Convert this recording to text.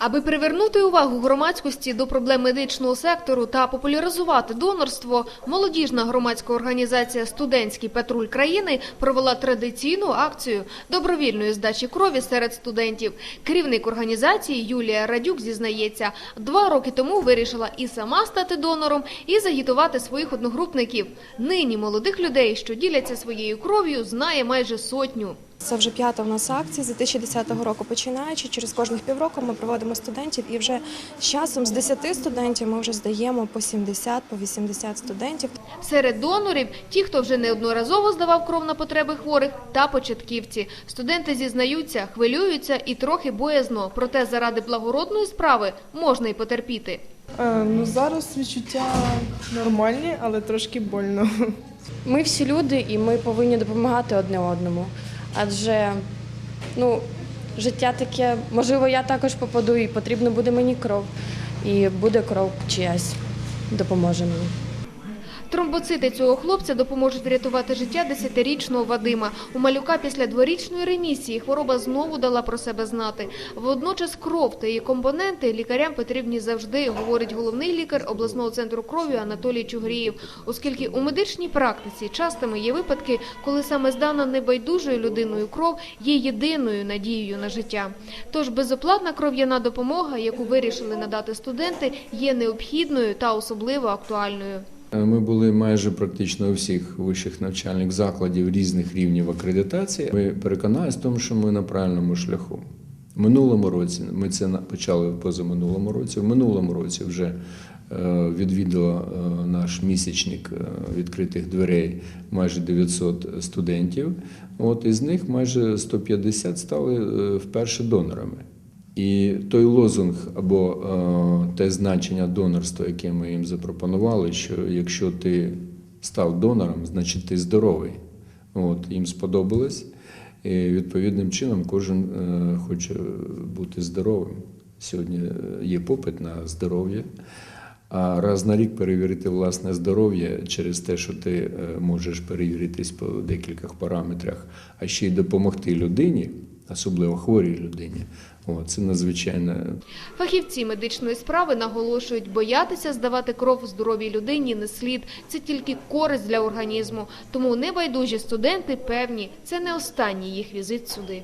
Аби привернути увагу громадськості до проблем медичного сектору та популяризувати донорство, молодіжна громадська організація Студентський патруль країни провела традиційну акцію добровільної здачі крові серед студентів. Керівник організації Юлія Радюк зізнається, два роки тому вирішила і сама стати донором, і загітувати своїх одногрупників. Нині молодих людей, що діляться своєю кров'ю, знає майже сотню. Це вже п'ята у нас акція з 2010 року. Починаючи через кожних півроку ми проводимо студентів, і вже з часом з 10 студентів ми вже здаємо по 70, по 80 студентів. Серед донорів ті, хто вже неодноразово здавав кров на потреби хворих, та початківці. Студенти зізнаються, хвилюються і трохи боязно. Проте заради благородної справи можна й потерпіти. Е, ну зараз відчуття нормальні, але трошки больно. Ми всі люди, і ми повинні допомагати одне одному. Адже ну, життя таке, можливо, я також попаду, і потрібно буде мені кров. І буде кров чиясь допоможе мені. Тромбоцити цього хлопця допоможуть врятувати життя десятирічного Вадима. У малюка після дворічної ремісії хвороба знову дала про себе знати. Водночас кров та її компоненти лікарям потрібні завжди, говорить головний лікар обласного центру крові Анатолій Чугрієв, оскільки у медичній практиці частими є випадки, коли саме здана небайдужою людиною кров є єдиною надією на життя. Тож безоплатна кров'яна допомога, яку вирішили надати студенти, є необхідною та особливо актуальною. Ми були майже практично у всіх вищих навчальних закладів різних рівнів акредитації. Ми переконалися в тому, що ми на правильному шляху. В минулому році ми це почали в позаминулому році. В минулому році вже е, відвідало е, наш місячник е, відкритих дверей майже 900 студентів. От із них майже 150 стали е, вперше донорами. І той лозунг або е, те значення донорства, яке ми їм запропонували, що якщо ти став донором, значить ти здоровий. От, їм сподобалось. І відповідним чином кожен е, хоче бути здоровим. Сьогодні е, є попит на здоров'я. А раз на рік перевірити власне здоров'я через те, що ти можеш перевіритись по декількох параметрах, а ще й допомогти людині, особливо хворій людині. О, це надзвичайно Фахівці медичної справи наголошують, боятися здавати кров здоровій людині не слід. Це тільки користь для організму. Тому небайдужі студенти певні, це не останній їх візит сюди.